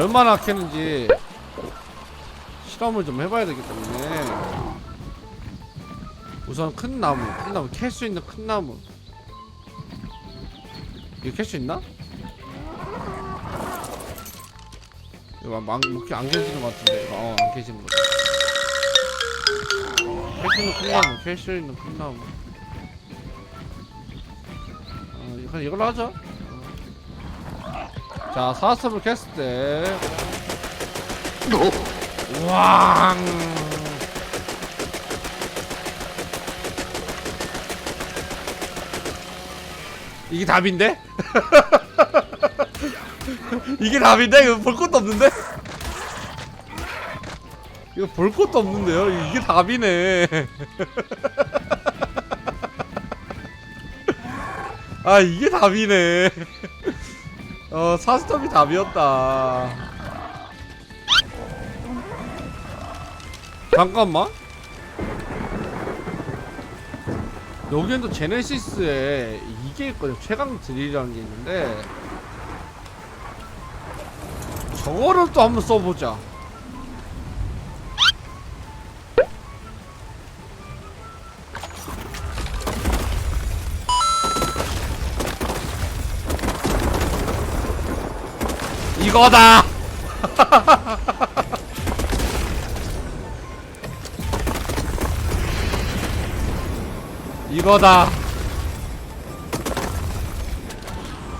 얼마나 캐는지 실험을 좀 해봐야 되기 때문에 우선 큰 나무, 큰 나무 캘 수 있는 큰 나무 이거 캘 수 있나? 이거 막 이렇게 안 캐지는 것 같은데 이거 어, 안 캐지는 거. 캘수 있는 큰 나무, 캘 수 있는 큰 나무. 어, 그냥 이걸로 하자. 어. 자, 사스톱을 캤을 때. 왕. 이게 답인데? 이게 답인데? 이거 볼 것도 없는데? 이거 볼 것도 없는데요? 이게 답이네. 아, 이게 답이네. 어, 사스톱이 답이었다. 잠깐만. 여기엔 또 제네시스에 이게 있거든. 최강 드릴이라는 게 있는데. 저거를 또 한번 써보자. 이거다! 이거다.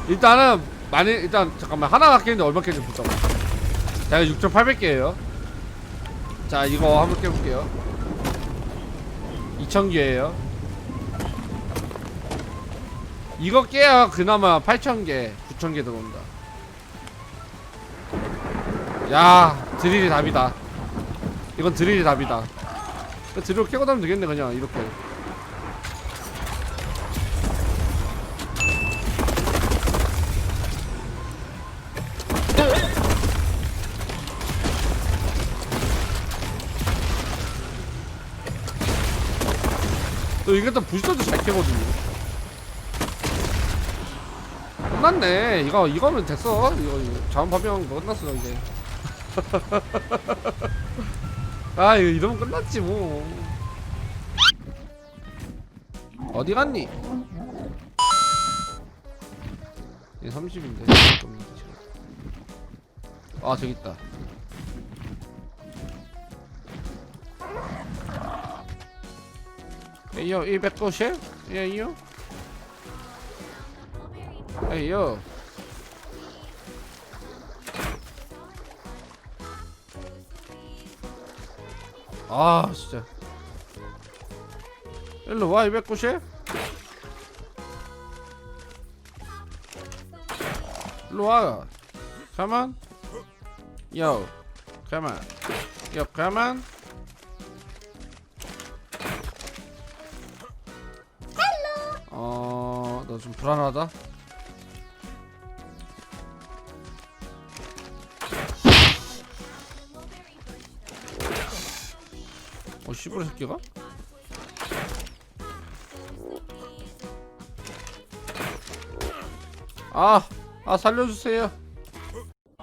일단은 많이 일단 잠깐만 하나 깎이는데 얼마 깨지 볼까 봐. 자 6,800개예요. 자 이거 한번 깨볼게요. 2,000개예요. 이거 깨야 그나마 8,000개, 9,000개 들어온다. 야 드릴이 답이다. 이건 드릴이 답이다. 드릴 깨고 나면 되겠네 그냥 이렇게. 또 이게 또 부스터도 잘 캐거든요. 끝났네. 이거 이거면 됐어. 이거, 자원 파병 끝났어 이제. 아 이거 이러면 끝났지 뭐. 어디 갔니? 얘 30인데. 아 저기 있다. Eyo, 290? Eyo. Eyo. 아, 진짜. 일로 와, 290? 일로 와. Come on. Yo. Come on. Yo, come on. 어, 너좀 불안하다. 어, 씨발 새끼가? 아, 아 살려주세요.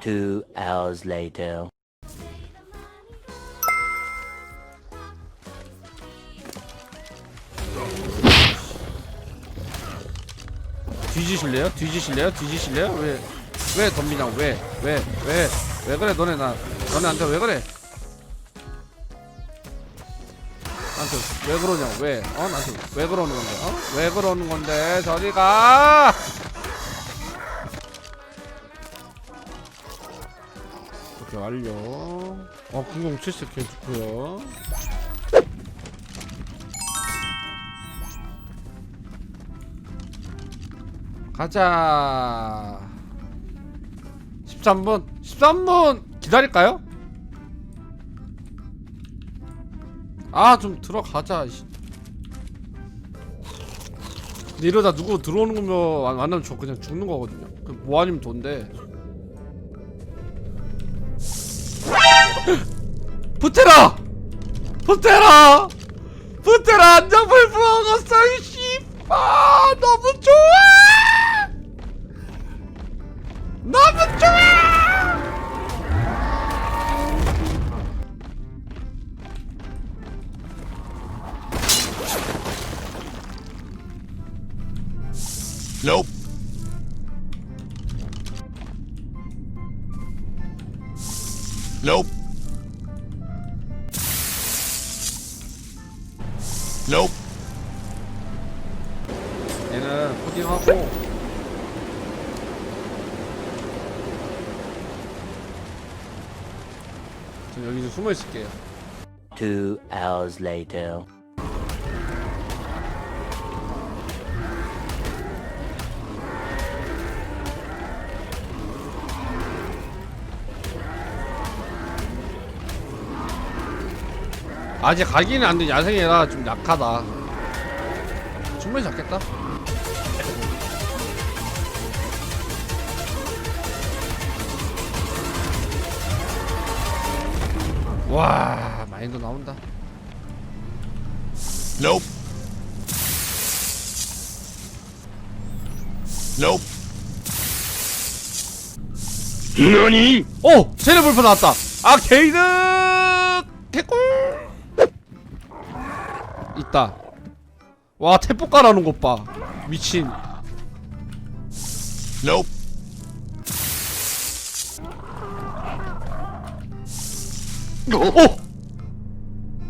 Two hours later. 뒤지실래요? 뒤지실래요? 뒤지실래요? 왜, 왜 덤비냐고, 왜, 왜, 왜, 왜 그래, 너네 나, 너네한테 왜 그래? 나한테 왜 그러냐고, 왜, 어? 나한테 왜 그러는 건데, 어? 왜 그러는 건데, 저리 가! 이렇게 완료. 어, 007색 개 좋고요. 가자. 13분. 13분 기다릴까요? 아, 좀 들어가자. 근데 이러다 누구 들어오는 안 만나면 저 그냥 죽는 거거든요. 그뭐 아니면 돈데. 부테라! 부테라! 부테라 안장불 부어갔어 이 씨발 너무 좋아! 너무 좋아! Nope. Nope. Nope. 얘는 코딩하고 저 여기 좀 숨어 있을게요. Two hours later. 아직 가기는 안 돼. 야생이라 좀 약하다. 충분히 잡겠다. 와, 마인드 나온다. Nope. Nope. NANI? 오! 불프 나왔다! 아, 게이드! 개꿀! 있다. 와, 태포 깔아놓은 것 봐. 미친. Nope. 오!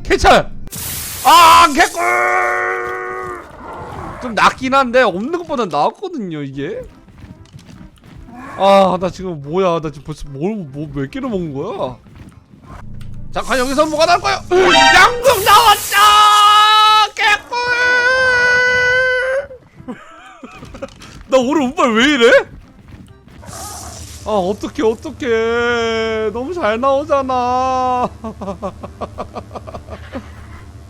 캐찰! 아, 개꿀! 좀 낫긴 한데, 없는 것보다 나았거든요, 이게. 아, 나 지금 뭐야. 나 지금 벌써 뭘, 뭐, 몇 개를 먹은 거야? 자, 과연 여기서 뭐가 나올 거예요? 양궁 나왔다! 나 오늘 운빨 왜 이래? 아, 어떡해, 어떡해. 너무 잘 나오잖아.